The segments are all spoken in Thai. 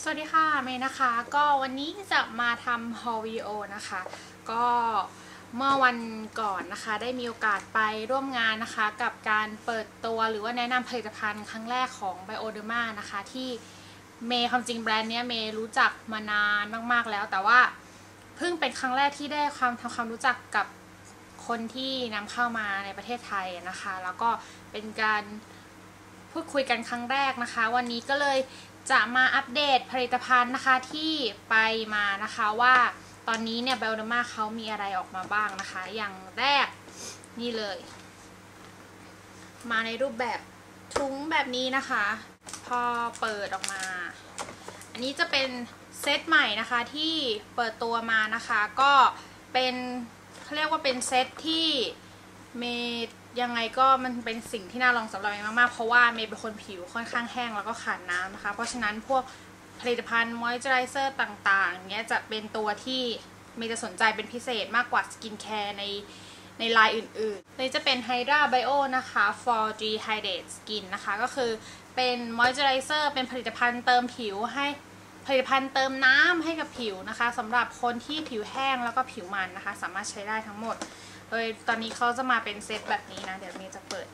สวัสดีค่ะเมย์นะคะ ก็วันนี้จะมาทำฮอลวิโอนะคะ ก็เมื่อวันก่อนนะคะ ได้มีโอกาสไปร่วมงานนะคะ กับการเปิดตัวหรือว่าแนะนำผลิตภัณฑ์ครั้งแรกของ Bioderma นะคะ ที่เมย์ความจริงแบรนด์เนี้ยเมย์รู้จักมานานมากๆแล้ว แต่ว่าเพิ่งเป็นครั้งแรกที่ได้ความทำความรู้จักกับคนที่นำเข้ามาในประเทศไทยนะคะ แล้วก็เป็นการพูดคุยกันครั้งแรกนะคะ วันนี้ก็เลย จะมาอัปเดตผลิตภัณฑ์นะคะที่ไปมานะคะว่าตอนนี้เนี่ยเบลดมาเขามีอะไรออกมาบ้างนะคะ อย่างแรกนี่เลย มาในรูปแบบถุงแบบนี้นะคะ พอเปิดออกมา อันนี้จะเป็นเซตใหม่นะคะที่เปิดตัวมานะคะ ก็เป็นเขาเรียกว่าเป็นเซตที่เม ยังไงก็มันเป็นสิ่งที่น่าลองสำหรับเมย์มากๆ เพราะว่าเมย์เป็นคนผิวค่อนข้างแห้งแล้วก็ขาดน้ำนะคะ เพราะฉะนั้นพวกผลิตภัณฑ์มอยเจอไรเซอร์ต่างๆเนี้ยจะเป็นตัวที่เมย์จะสนใจเป็นพิเศษมากกว่าสกินแคร์ในในลายอื่นๆเลยจะเป็น Hydra Bio นะคะ for Dehydrate Skin นะคะ ก็คือเป็นมอยเจอไรเซอร์เป็นผลิตภัณฑ์เติมผิวให้ผลิตภัณฑ์เติมน้ำให้กับผิวนะคะสำหรับคนที่ผิวแห้งแล้วก็ผิวมันนะคะ สามารถใช้ได้ทั้งหมด โดยตอนนี้เขาจะมาเป็นเซตแบบนี้นะ เดี๋ยวเมย์จะเปิด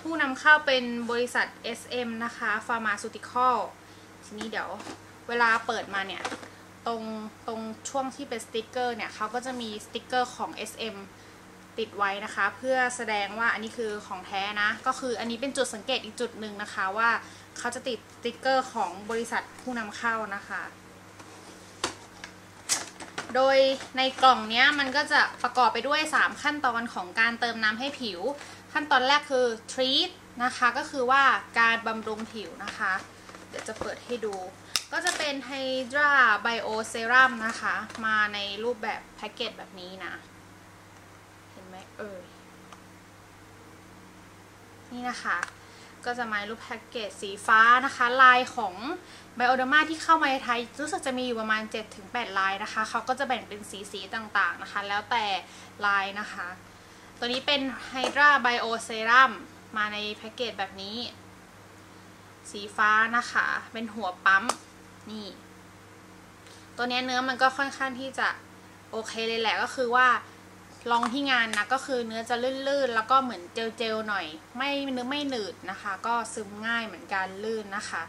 ผู้นำเข้าเป็นบริษัท SM นะคะ Pharmaceutical ทีนี้เดี๋ยวเวลาเปิดมาเนี่ย ตรงตรงช่วงที่เป็นสติกเกอร์เนี่ยเขาก็จะมีสติกเกอร์ของ SM ติดไว้นะคะ เพื่อแสดงว่าอันนี้คือของแท้นะ ก็คืออันนี้เป็นจุดสังเกตอีกจุดหนึ่งนะคะว่าเขาจะติดสติกเกอร์ของบริษัทผู้นำเข้านะคะ โดยในกล่องนี้มันก็จะประกอบไปด้วย 3 ขั้นตอนของการเติมน้ำให้ผิว ขั้นตอนแรกคือ treat นะคะก็คือว่าการบำรุงผิวนะคะ เดี๋ยวจะเปิดให้ดู ก็จะเป็น Hydra Bio Serum นะคะ มาในรูปแบบแพ็กเกจแบบนี้นะ เห็นไหมเอ่ยนี่นะคะ ก็จะมารูปแพ็กเกจสีฟ้านะคะ ลายของ Bioderma ที่เข้ามาในไทย รู้สึกจะมีอยู่ประมาณ 7-8 ลายนะคะ เขาก็จะแบ่งเป็นสีสีต่างๆนะคะ แล้วแต่ลายนะคะ ตัวนี้เป็น Hydra Bio Serum มาในแพ็กเกจแบบนี้ สีฟ้านะคะ เป็นหัวปั๊ม นี่ ตัวนี้เนื้อมันก็ค่อนข้างที่จะโอเคเลยแหละก็คือว่า ลองที่งานนะก็คือเนื้อจะลื่นๆ แล้วก็เหมือนเจลๆหน่อย ไม่เนื้อไม่หนืดนะคะ ก็ซึมง่ายเหมือนกันลื่นนะคะ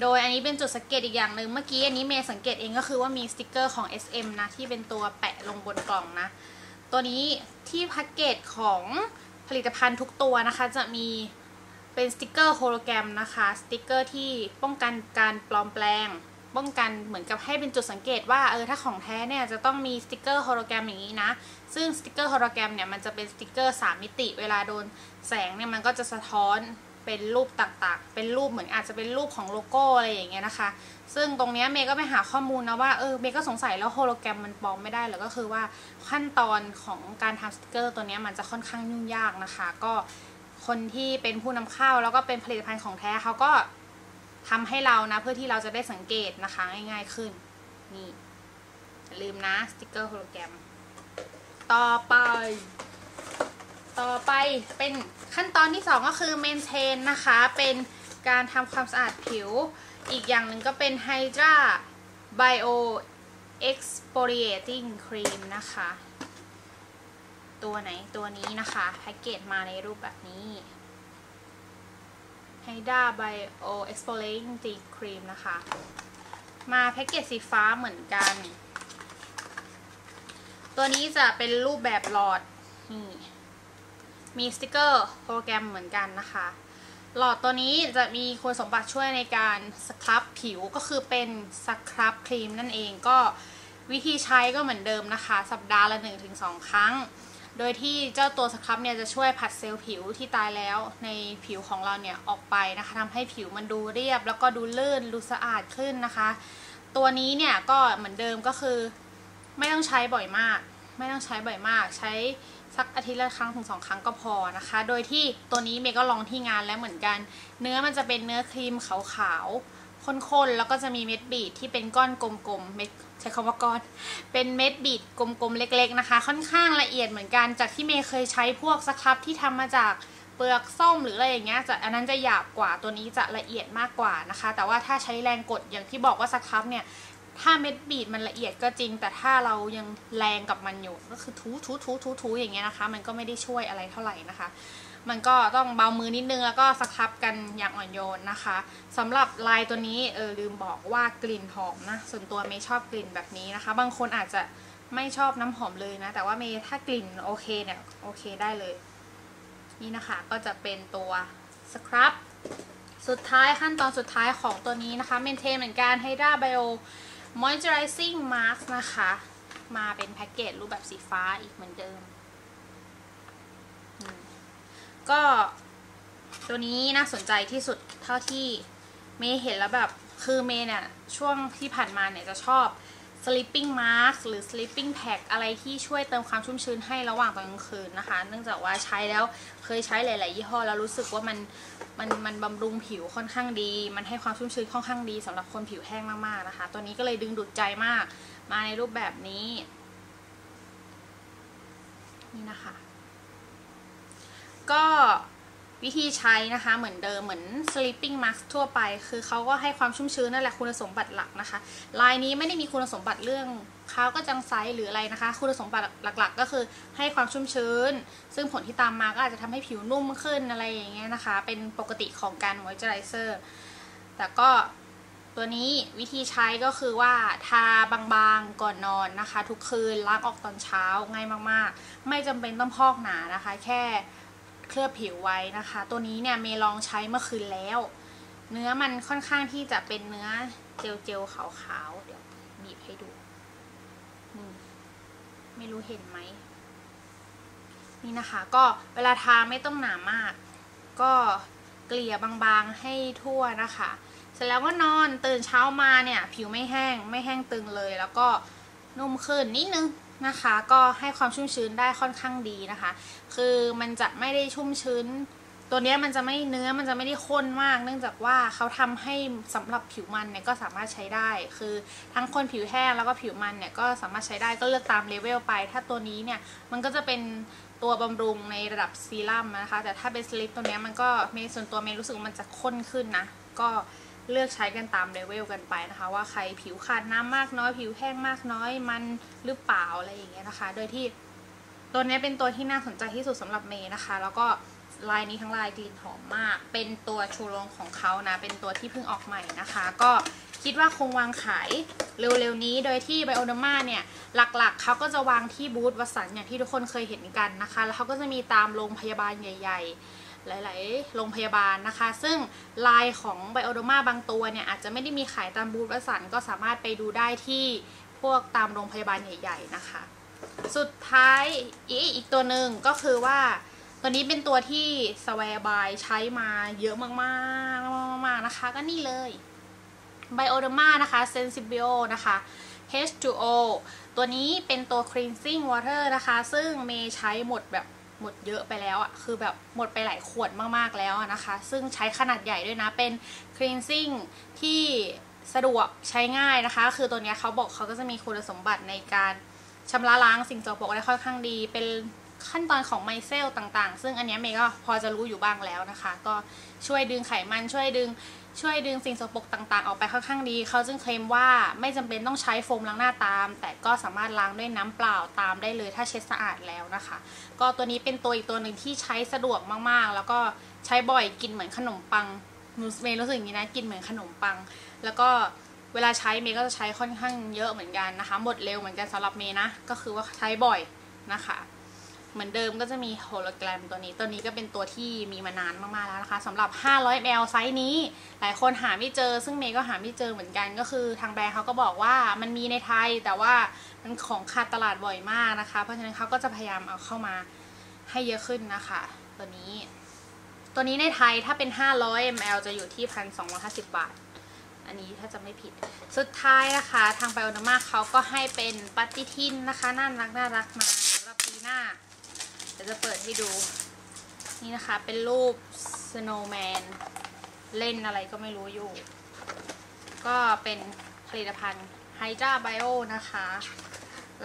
โดยอันนี้เป็นจุดสังเกตอีกอย่างหนึ่งเมื่อกี้อันนี้เมย์สังเกตเองก็คือว่ามีสติกเกอร์ของ SM นะที่เป็นตัวแปะลงบนกล่องนะ ตัวนี้ที่แพ็กเกจของผลิตภัณฑ์ทุกตัวนะคะ จะมีเป็นสติกเกอร์โฮโลแกรมนะคะสติกเกอร์ที่ป้องกันการปลอมแปลง ป้องกันเหมือนกับให้เป็นจุดสังเกตว่าเออถ้าของแท้เนี่ยจะต้องมีสติกเกอร์โฮโลแกรมอย่างนี้นะ ซึ่งสติกเกอร์โฮโลแกรมเนี่ยมันจะเป็นสติกเกอร์ 3 มิติ เวลาโดนแสงเนี่ยมันก็จะสะท้อนเป็นรูปต่างๆ เป็นรูปเหมือนอาจจะเป็นรูปของโลโก้อะไรอย่างเงี้ยนะคะ ซึ่งตรงเนี้ยเมย์ก็ไปหาข้อมูลนะว่าเออเมย์ก็สงสัยแล้วโฮโลแกรมมันปลอมไม่ได้หรอก็คือว่าขั้นตอนของการทำสติกเกอร์ตัวเนี้ยมันจะค่อนข้างยุ่งยากนะคะ ก็คนที่เป็นผู้นำเข้าแล้วก็เป็นผลิตภัณฑ์ของแท้เขาก็ ทำให้เรานะ เพื่อที่เราจะได้สังเกตนะคะ ง่ายๆขึ้น นี่อย่าลืมนะสติกเกอร์โฮโลแกรม ต่อไป ต่อไปเป็นขั้นตอนที่ 2 ก็คือ maintain นะคะ เป็นการทำความสะอาดผิว อีกอย่างหนึ่งก็เป็น Hydra Bio Exfoliating Cream นะคะ ตัวไหนตัวนี้นะคะ แพ็กเกจมาในรูปแบบนี้ h y d a Bio Exfoliating Cream นะคะ มาแพ็กเกจสีฟ้าเหมือนกัน ตัวนี้จะเป็นรูปแบบหลอดนี่มีสติกเกอร์โปรแกรมเหมือนกันนะคะ หลอดตัวนี้จะมีคุณสมบัติช่วยในการสครับผิวก็คือเป็นสครับครีมนั่นเองก็วิธีใช้ก็เหมือนเดิมนะคะ สัปดาห์ละ 1-2 ครั้ง โดยที่เจ้าตัวสครับเนี่ยจะช่วยผัดเซลล์ผิวที่ตายแล้วในผิวของเราเนี่ยออกไปนะคะทำให้ผิวมันดูเรียบ แล้วก็ดูลื่นดูสะอาดขึ้นนะคะ ตัวนี้เนี่ยก็เหมือนเดิมก็คือ ไม่ต้องใช้บ่อยมาก ไม่ต้องใช้บ่อยมาก ใช้สักอาทิตย์ละครั้งถึงสองครั้งก็พอนะคะ โดยที่ตัวนี้เมย์ก็ลองที่งานแล้วเหมือนกัน เนื้อมันจะเป็นเนื้อครีมขาวๆ ข้นๆ แล้วก็จะมีเม็ดบีดที่เป็นก้อนกลมๆเม็ดใช้คำว่าก้อน เป็นเม็ดบีดกลมๆ เล็ก ๆ นะคะ ค่อนข้างละเอียดเหมือนกัน จากที่เมย์เคยใช้พวกสครับที่ทำมาจากเปลือกส้มหรืออะไรอย่างเงี้ยจะอันนั้นจะหยาบกว่าตัวนี้จะละเอียดมากกว่านะคะ แต่ว่าถ้าใช้แรงกดอย่างที่บอกว่าสครับเนี่ยถ้าเม็ดบีดมันละเอียดก็จริง แต่ถ้าเรายังแรงกับมันอยู่ก็คือทูทูทูทูทูอย่างเงี้ยนะคะ มันก็ไม่ได้ช่วยอะไรเท่าไหร่นะคะ มันก็ต้องเบามือนิดนึงแล้วก็สครับกันอย่างอ่อนโยนนะคะสำหรับลายตัวนี้เออลืมบอกว่ากลิ่นหอมนะ ส่วนตัวเมย์ชอบกลิ่นแบบนี้นะคะ บางคนอาจจะไม่ชอบน้ำหอมเลยนะ แต่ว่าเมย์ถ้ากลิ่นโอเคเนี่ยโอเคได้เลย นี่นะคะก็จะเป็นตัวสครับสุดท้ายขั้นตอนสุดท้ายของตัวนี้นะคะเมนเทนเหมือนกัน Hydra Bio Moisturizing Mask นะคะ มาเป็นแพ็กเกจรูปแบบสีฟ้าอีกเหมือนเดิม ก็ตัวนี้น่าสนใจที่สุดเท่าที่เมย์เห็นแล้วแบบคือเมย์เนี่ยช่วงที่ผ่านมาเนี่ยจะชอบ sleeping mask หรือ sleeping pack อะไรที่ช่วยเติมความชุ่มชื้นให้ระหว่างตอนกลางคืนนะคะ เนื่องจากว่าใช้แล้วเคยใช้หลาย ๆ ยี่ห้อแล้วรู้สึกว่ามันมันมันบำรุงผิวค่อนข้างดี มันให้ความชุ่มชื้นค่อนข้างดีสำหรับคนผิวแห้งมาก ๆ นะคะ ตัวนี้ก็เลยดึงดูดใจมากมาในรูปแบบนี้ นี่นะคะ ก็วิธีใช้นะคะเหมือนเดิมเหมือน sleeping mask ทั่วไป คือเขาก็ให้ความชุ่มชื้นนั่นแหละคุณสมบัติหลักนะคะ ลายนี้ไม่ได้มีคุณสมบัติเรื่องขาวก็จังไซหรืออะไรนะคะ คุณสมบัติหลักๆ ก็คือให้ความชุ่มชื้น ซึ่งผลที่ตามมาก็อาจจะทำให้ผิวนุ่มขึ้นอะไรอย่างเงี้ยนะคะ เป็นปกติของการ moisturizer แต่ก็ตัวนี้วิธีใช้ก็คือว่าทาบางๆก่อนนอนนะคะ ทุกคืนล้างออกตอนเช้าง่ายมากๆ ไม่จำเป็นต้องพอกหนานะคะ แค่ เคลือบผิวไว้นะคะ ตัวนี้เนี่ยเมลองใช้เมื่อคืนแล้ว เนื้อมันค่อนข้างที่จะเป็นเนื้อเจลเจลๆขาวๆ เดี๋ยวบีบให้ดูนี่ไม่รู้เห็นไหม นี่นะคะ ก็เวลาทาไม่ต้องหนามาก ก็เกลี่ยบางๆให้ทั่วนะคะ เสร็จแล้วก็นอนตื่นเช้ามาเนี่ย ผิวไม่แห้งไม่แห้งตึงเลย แล้วก็นุ่มขึ้นนิดนึง นะคะ ก็ให้ความชุ่มชื้นได้ค่อนข้างดีนะคะ คือมันจะไม่ได้ชุ่มชื้น ตัวเนี้ยมันจะไม่เนื้อมันจะไม่ได้ข้นมาก เนื่องจากว่าเขาทำให้สำหรับผิวมันเนี่ยก็สามารถใช้ได้ คือทั้งคนผิวแห้งแล้วก็ผิวมันเนี่ยก็สามารถใช้ได้ก็เลือกตามเลเวลไป ถ้าตัวนี้เนี่ยมันก็จะเป็นตัวบำรุงในระดับซีรั่มนะคะ แต่ถ้าเป็นสลิปตัวเนี้ยมันก็เมย์ส่วนตัวเมย์รู้สึกว่ามันจะข้นขึ้นนะ ก็ เลือกใช้กันตามเลเวลกันไปนะคะ ว่าใครผิวขาดน้ำมากน้อย ผิวแห้งมากน้อยมันหรือเปล่าอะไรอย่างเงี้ยนะคะ โดยที่ตัวนี้เป็นตัวที่น่าสนใจที่สุดสำหรับเมย์นะคะ แล้วก็ลายนี้ทั้งลายกลิ่นหอมมาก เป็นตัวชูโรงของเขานะ เป็นตัวที่เพิ่งออกใหม่นะคะ ก็คิดว่าคงวางขายเร็วๆนี้ โดยที่ไบโอ d มาเนี่ย หลักๆ เขาก็จะวางที่บูธวัสันอย่างที่ทุกคนเคยเห็นกันนะคะ แล้วเขาก็จะมีตามโรงพยาบาลใหญ่ ๆ หลายๆ โรงพยาบาลนะคะ ซึ่งลายของไบโอ d มาบางตัวเนี่ย อาจจะไม่ได้มีขายตามบูธวัสันก็สามารถไปดูได้ที่พวกตามโรงพยาบาลใหญ่ ๆ นะคะ สุดท้ายอีกอีกตัวหนึ่งก็คือว่าตัวนี้เป็นตัวที่สวบายใช้มาเยอะมากๆมากๆนะคะ ก็นี่เลย Bioderma นะคะ Sensibio นะคะ H2O ตัวนี้เป็นตัว cleansing water นะคะ ซึ่งเมย์ใช้หมดแบบ หมดเยอะไปแล้วอะคือแบบหมดไปหลายขวดมากๆแล้วนะคะ ซึ่งใช้ขนาดใหญ่ด้วยนะ เป็น cleansing ที่สะดวกใช้ง่ายนะคะ คือตัวเนี้ยเขาบอกเขาก็จะมีคุณสมบัติในการชำระล้างสิ่งสกปรกได้ค่อนข้างดี เป็น ขั้นตอนของไมเซลต่างๆ ซึ่งอันนี้เมย์ก็พอจะรู้อยู่บ้างแล้วนะคะ ก็ช่วยดึงไขมันช่วยดึงช่วยดึงสิ่งสกปรกต่างๆ ออกไปค่อนข้างดี เขาจึงเคลมว่าไม่จำเป็นต้องใช้โฟมล้างหน้าตาม แต่ก็สามารถล้างด้วยน้ำเปล่าตามได้เลยถ้าเช็ดสะอาดแล้วนะคะ ก็ตัวนี้เป็นตัวอีกตัวหนึ่งที่ใช้สะดวกมากๆ แล้วก็ใช้บ่อยกินเหมือนขนมปังเมย์รู้สึกอย่างนี้นะกินเหมือนขนมปัง แล้วก็เวลาใช้เมย์ก็จะใช้ค่อนข้างเยอะเหมือนกันนะคะ หมดเร็วเหมือนกันสำหรับเมย์นะก็คือว่าใช้บ่อยนะคะ เหมือนเดิมก็จะมีโฮโลแกรมตัวนี้ ตัวนี้ก็เป็นตัวที่มีมานานมากๆแล้วนะคะสำหรับ 500 ml ไซส์นี้ หลายคนหาไม่เจอ ซึ่งเมย์ก็หาไม่เจอเหมือนกันก็คือทางแบรนด์เขาก็บอกว่ามันมีในไทย แต่ว่ามันของขาดตลาดบ่อยมากนะคะ เพราะฉะนั้นเขาก็จะพยายามเอาเข้ามาให้เยอะขึ้นนะคะ ตัวนี้ ตัวนี้ในไทยถ้าเป็น 500 ml จะอยู่ที่ 1,250 บาท อันนี้ถ้าจะไม่ผิด สุดท้ายนะคะทางไบโอนามาเขาก็ให้เป็นปฏิทินนะคะน่ารักน่ารักมาสำหรับปีหน้า ดี๋ยวจะเปิดให้ดู นี่นะคะ เป็นรูป snowman เล่นอะไรก็ไม่รู้อยู่ ก็เป็นผลิตภัณฑ์ Hydra Bio นะคะ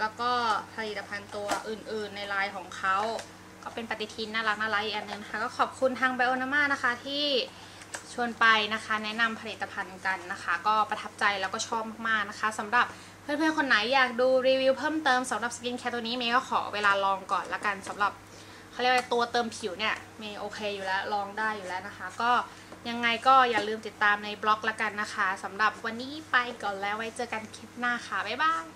แล้วก็ผลิตภัณฑ์ตัวอื่นๆในไลน์ของเขาก็เป็นปฏิทินน่ารักน่ารักอีกอันหนึงนะคะ ก็ขอบคุณทางไบโอนาม่านะคะที่ชวนไปนะคะ แนะนำผลิตภัณฑ์กันนะคะ ก็ประทับใจแล้วก็ชอบมากๆนะคะสำหรับเพื่อนๆ คนไหนอยากดูรีวิวเพิ่มเติมสำหรับสกินแคร์ตัวนี้เมย์ก็ขอเวลาลองก่อนละกันสำหรับ เขาเรียกว่าตัวเติมผิวเนี่ยมีโอเคอยู่แล้วลองได้อยู่แล้วนะคะ ก็ยังไงก็อย่าลืมติดตามในบล็อกละกันนะคะสำหรับวันนี้ไปก่อนแล้วไว้เจอกันคลิปหน้าค่ะ บ๊ายบาย